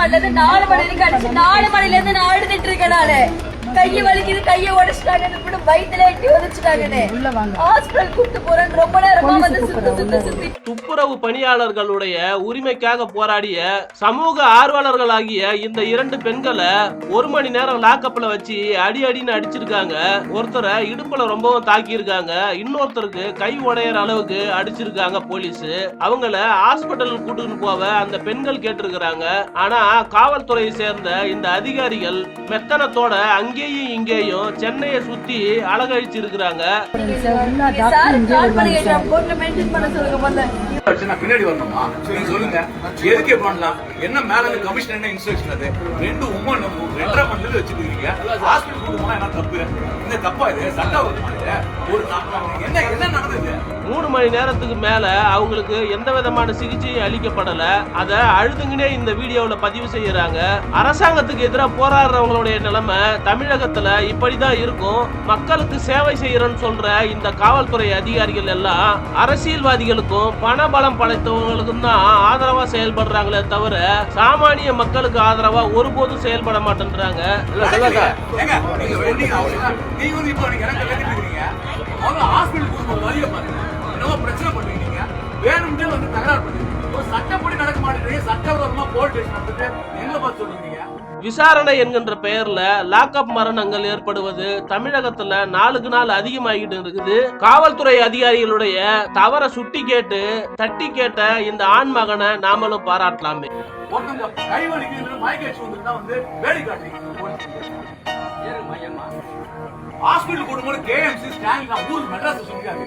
மணில நாலு மணி வரைக்கும் அடிச்சு நாலு மணில இருந்து நான் அழுதுட்டு இருக்கேன்? கைய வலிக்குது கைய உடைச்சிட்டாங்க கூட வயித்துல எட்டி உதச்சிட்டாங்கன்னு ஹாஸ்பிட்டல் கூட்டு போறேன் ரொம்ப நேரமா வந்து சுத்தி சுத்தி சுத்தி. துப்புரவு பணியாளர்களுடைய உரிமைக்காக போராடிய சமூக ஆர்வலர்களாகிய இந்த இரண்டு பெண்களை ஒரு மணி நேரம் லாக்கப்ல வச்சு அடி அடின்னு அடிச்சிருக்காங்க. ஒருத்தரை இடுப்புல ரொம்பவும் தாக்கி இருக்காங்க இன்னொருத்தருக்கு கை உடையற அளவுக்கு அடிச்சிருக்காங்க போலீஸ். அவங்கள ஹாஸ்பிட்டல் கூட்டிட்டு போவ அந்த பெண்கள் கேட்டிருக்கிறாங்க. ஆனா காவல்துறையை சேர்ந்த இந்த அதிகாரிகள் மெத்தனத்தோட அங்கேயும் இங்கேயும் சென்னையை சுத்தி அழகழிச்சிருக்கிறாங்க. சார் பின்னாடி வரணுமா? சொல்லுங்க. எதுக்கே பண்ணலாம்? என்ன மேல இருந்து கமிஷன் என்ன இன்ஸ்ட்ரக்ஷன் அது? ரெண்டு உமன் ரெண்டரை மணி நேரம் வச்சுருக்கீங்க ஹாஸ்பிட்டல் கூட்டு என்ன தப்பு? இந்த தப்பா இது? சட்டம் ஒரு என்ன என்ன நடந்தது? மூணு மணி நேரத்துக்கு மேல அவங்களுக்கு எந்த விதமான சிகிச்சையும் அளிக்கப்படல. அதை அழுதுங்கனே இந்த வீடியோவில் பதிவு செய்யறாங்க. அரசாங்கத்துக்கு எதிராக போராடுறவங்களுடைய நிலைமை தமிழகத்துல இப்படிதான் இருக்கும். மக்களுக்கு சேவை செய்யறேன்னு சொல்ற இந்த காவல்துறை அதிகாரிகள் எல்லாம் அரசியல்வாதிகளுக்கும் பண பலம் படைத்தவங்களுக்கும் தான் ஆதரவா செயல்படுறாங்களே தவிர சாமானிய மக்களுக்கு ஆதரவா ஒருபோதும் செயல்பட மாட்டேன்றாங்க. வேணும்னே வந்து தகராறு பண்ணுறீங்க ஒரு சட்டப்படி நடக்க மாட்டேங்கிறீங்க. சட்டவிரோதமா போலீஸ் ஸ்டேஷன் எங்களை பார்த்து சொல்றீங்க? விசாரணை என்கின்ற பெயர்ல லாக்அப் மரணங்கள் ஏற்படுவது தமிழகத்துல நாளுக்கு நாள் அதிகமாகிட்டு இருக்குது. காவல்துறை அதிகாரிகளுடைய தவற சுட்டி கேட்டு தட்டி கேட்ட இந்த ஆண் மகனை நாமளும் பாராட்டலாமே. ஹாஸ்பிட்டல் கூட்டு போது கேஎம்சி ஸ்டாலின் ஊருக்கு மெட்ராஸ் சொல்லிருக்காங்க